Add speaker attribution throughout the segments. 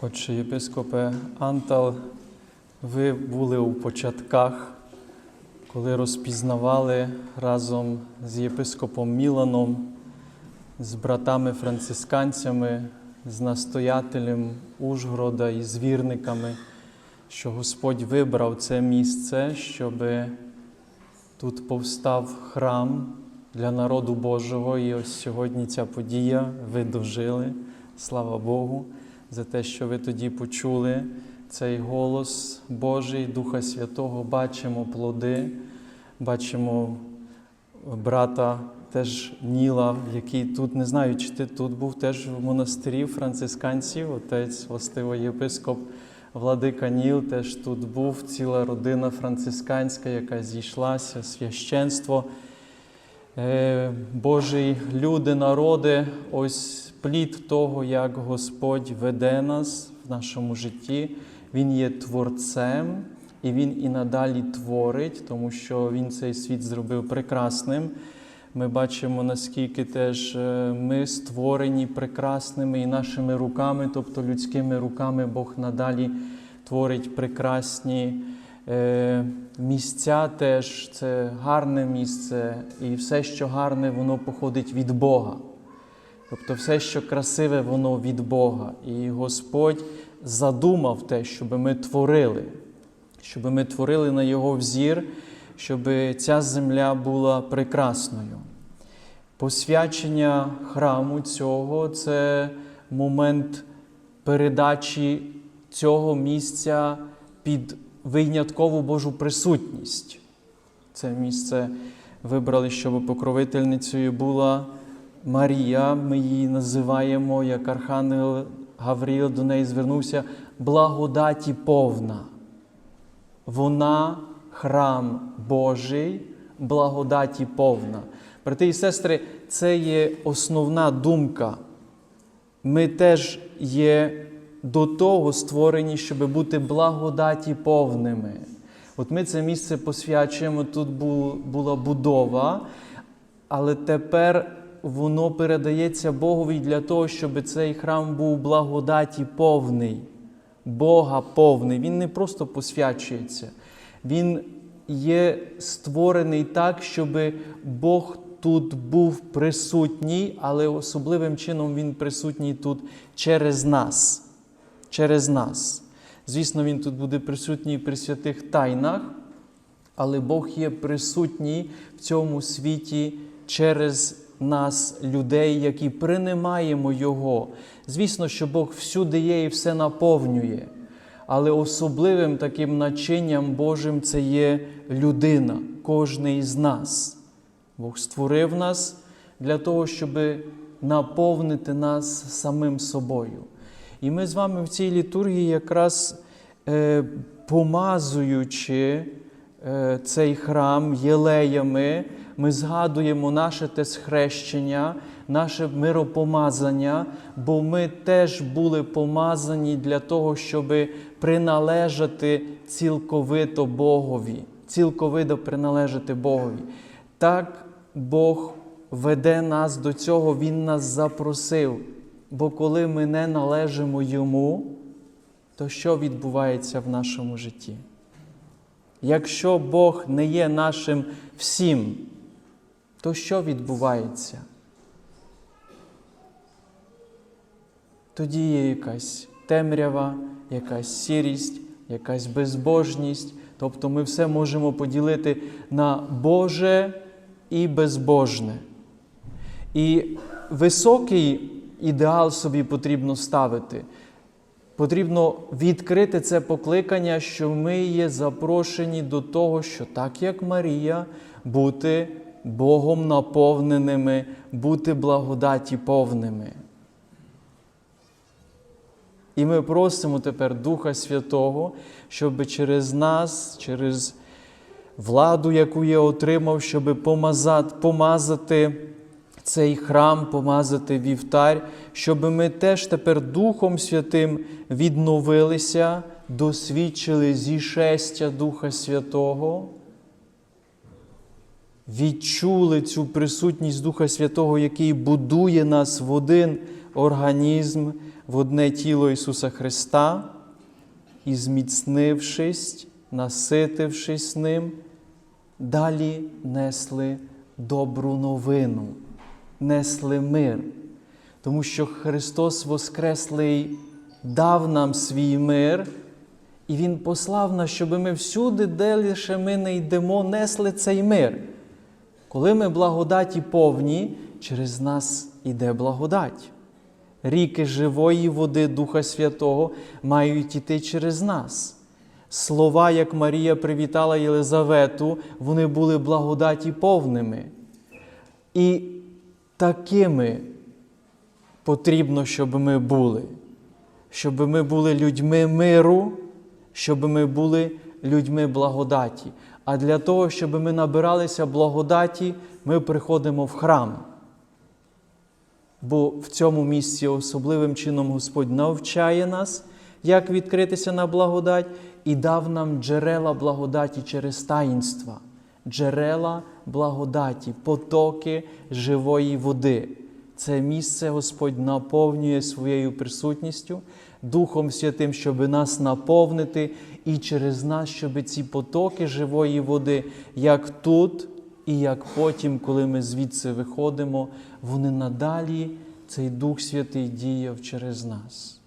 Speaker 1: Отче єпископе Антал, ви були у початках, коли розпізнавали разом з єпископом Міланом, з братами францисканцями, з настоятелем Ужгорода і з вірниками, що Господь вибрав це місце, щоб тут повстав храм для народу Божого. І ось сьогодні ця подія ви дожили. Слава Богу, за те, що ви тоді почули цей голос Божий, Духа Святого, бачимо плоди, бачимо брата теж Ніла, який тут, не знаю, чи ти тут був теж в монастирі францисканців, отець властиво єпископ Владика Ніл, теж тут був. Ціла родина францисканська, яка зійшлася, священство. Е, Божі люди, народи, ось плід того, як Господь веде нас в нашому житті. Він є творцем, і Він і надалі творить, тому що Він цей світ зробив прекрасним. Ми бачимо, наскільки теж е, ми створені прекрасними і нашими руками, тобто людськими руками, Бог надалі творить прекрасні місця теж це гарне місце, і все, що гарне, воно походить від Бога. Тобто все, що красиве, воно від Бога. І Господь задумав те, щоб ми творили, щоб ми творили на Його взір, щоб ця земля була прекрасною. Посвячення храму цього це момент передачі цього місця під виняткову Божу присутність. Це місце вибрали, щоб покровительницею була Марія. Ми її називаємо, як Архангел Гавріл до неї звернувся, благодаті повна. Вона храм Божий, благодаті повна. Брати і сестри, це є основна думка. Ми теж є до того створені, щоб бути благодаті повними. От ми це місце посвячуємо, тут була будова, але тепер воно передається Богові для того, щоб цей храм був благодаті повний, Бога повний. Він не просто посвячується, він є створений так, щоб Бог тут був присутній, але особливим чином Він присутній тут через нас. Через нас. Звісно, Він тут буде присутній при святих тайнах, але Бог є присутній в цьому світі через нас, людей, які приймаємо Його. Звісно, що Бог всюди є і все наповнює. Але особливим таким начинням Божим це є людина, кожний з нас. Бог створив нас для того, щоб наповнити нас самим собою. І ми з вами в цій літургії, якраз е, помазуючи е, цей храм єлеями, ми згадуємо наше те схрещення, наше миропомазання, бо ми теж були помазані для того, щоб приналежати цілковито Богові, цілковито приналежати Богові. Так Бог веде нас до цього, Він нас запросив. Бо коли ми не належимо Йому, то що відбувається в нашому житті? Якщо Бог не є нашим всім, то що відбувається? Тоді є якась темрява, якась сірість, якась безбожність. Тобто ми все можемо поділити на Боже і безбожне. І високий ідеал собі потрібно ставити. Потрібно відкрити це покликання, що ми є запрошені до того, що так як Марія, бути Богом наповненими, бути благодаті повними. І ми просимо тепер Духа Святого, щоб через нас, через владу, яку я отримав, щоб помазати, цей храм, помазати вівтар, щоб ми теж тепер Духом Святим відновилися, досвідчили зішестя Духа Святого, відчули цю присутність Духа Святого, який будує нас в один організм, в одне тіло Ісуса Христа і, зміцнившись, наситившись ним, далі несли добру новину, несли мир. Тому що Христос Воскреслий дав нам свій мир, і Він послав нас, щоб ми всюди, де лише ми не йдемо, несли цей мир. Коли ми благодаті повні, через нас іде благодать. Ріки живої води Духа Святого мають іти через нас. Слова, як Марія привітала Єлизавету, вони були благодаті повними. І такими потрібно, щоб ми були, щоб ми були людьми миру, щоб ми були людьми благодаті. А для того, щоб ми набиралися благодаті, ми приходимо в храм. Бо в цьому місці особливим чином Господь навчає нас, як відкритися на благодать, і дав нам джерела благодаті через таїнства, джерела благодаті, потоки живої води. Це місце Господь наповнює своєю присутністю, Духом Святим, щоб нас наповнити, і через нас, щоб ці потоки живої води, як тут, і як потім, коли ми звідси виходимо, вони надалі, цей Дух Святий діяв через нас.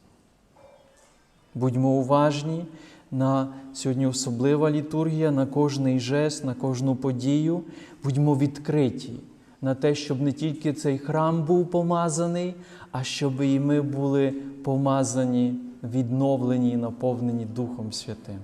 Speaker 1: Будьмо уважні на сьогодні особлива літургія, на кожний жест, на кожну подію. Будьмо відкриті на те, щоб не тільки цей храм був помазаний, а щоб і ми були помазані, відновлені і наповнені Духом Святим.